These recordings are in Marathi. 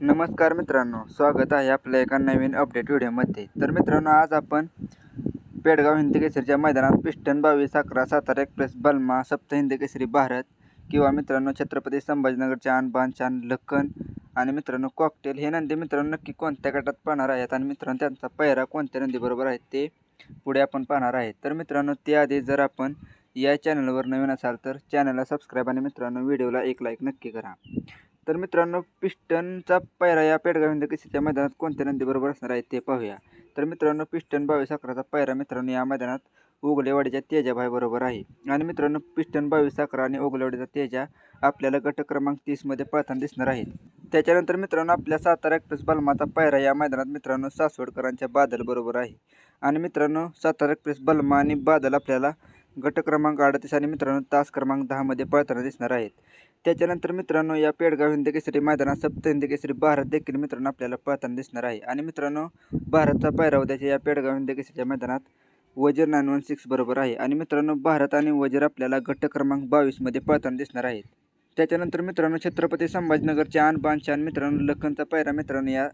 नमस्कार मित्रांनो स्वागत आहे आपल्या एका नवीन अपडेट व्हिडिओमध्ये तर मित्रांनो आज आपण पेडगाव हिंदी केसरीच्या मैदानात पिस्टन बावीस अकरा सातारा एक्सप्रेस बलमा सप्त हिंदी केसरी भारत किंवा मित्रांनो छत्रपती संभाजीनगरच्या आन बान चान लखन आणि मित्रांनो कॉकटेल हे नंदी मित्रांनो नक्की कोणत्या गटात पाहणार आहेत आणि मित्रांनो त्यांचा पैरा कोणत्या नंदीबरोबर आहेत ते पुढे आपण पाहणार आहे. तर मित्रांनो त्याआधी जर आपण या चॅनलवर नवीन असाल तर चॅनलला सबस्क्राईब आणि मित्रांनो व्हिडिओला एक लाईक नक्की करा. तर मित्रांनो पिस्टनचा पायरा या पेडगाव हिंद केसरीच्या मैदानात कोणत्या नंदीबरोबर असणार आहे ते पाहूया. तर मित्रांनो पिस्टन बावीस अकराचा पायरा मित्रांनो या मैदानात उगलेवाडीच्या तेजाभाई बरोबर आहे. आणि मित्रांनो पिस्टन बावीस अकरा आणि उगलेवाडीचा तेजा आपल्याला गट क्रमांक तीसमध्ये पळताना दिसणार आहेत त्याच्यानंतर मित्रांनो आपल्या सातारा एक्सप्रेस बलमाचा पायरा या मैदानात मित्रांनो सासवडकरांच्या बादल बरोबर आहे. आणि मित्रांनो सातारा एक्सप्रेस बलमा आणि बादल आपल्याला गट क्रमांक अडतीस आणि मित्रांनो तास क्रमांक दहामध्ये पळताना दिसणार आहेत. त्याच्यानंतर मित्रांनो या पेडगाव हिंद केसरी मैदानात सप्त हिंद केसरी भारत देखील मित्रांनो आपल्याला पळताना दिसणार आहे. आणि मित्रांनो भारतचा पायरा उद्याच्या या पेडगाव हिंद केसरीच्या मैदानात वजर नाईन वन सिक्स बरोबर आहे. आणि मित्रांनो भारत आणि वजर आपल्याला गट क्रमांक बावीसमध्ये पळताना दिसणार आहेत. त्याच्यानंतर मित्रांनो छत्रपती संभाजीनगरच्या आन बानशान मित्रांनो लखनचा पायरा मित्रांनो या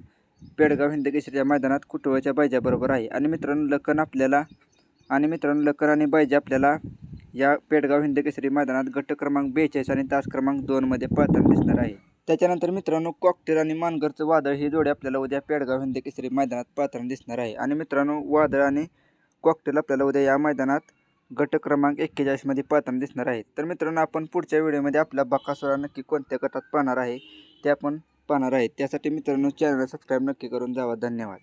पेडगाव हिंद केसरीच्या मैदानात कुटुंबाच्या बायजाबरोबर आहे. आणि मित्रांनो लखन आपल्याला आणि मित्रांनो लखन आणि बायजा आपल्याला या पेडगाव हिंद केसरी मैदानात गट क्रमांक बेचाळीस आणि तास क्रमांक दोनमध्ये पळताना दिसणार आहे. त्याच्यानंतर मित्रांनो कॉकटेल आणि मानगरचं वादळ ही जोडी आपल्याला उद्या पेडगाव हिंद केसरी मैदानात पळताना दिसणार आहे. आणि मित्रांनो वादळ आणि कॉकटेल आपल्याला उद्या या मैदानात गट क्रमांक एक्केचाळीसमध्ये पळताना दिसणार आहे. तर मित्रांनो आपण पुढच्या व्हिडिओमध्ये आपला बकासुरा नक्की कोणत्या गटात पाहणार आहे ते आपण पाहणार आहे. त्यासाठी मित्रांनो चॅनलला सबस्क्राईब नक्की करून जावा. धन्यवाद.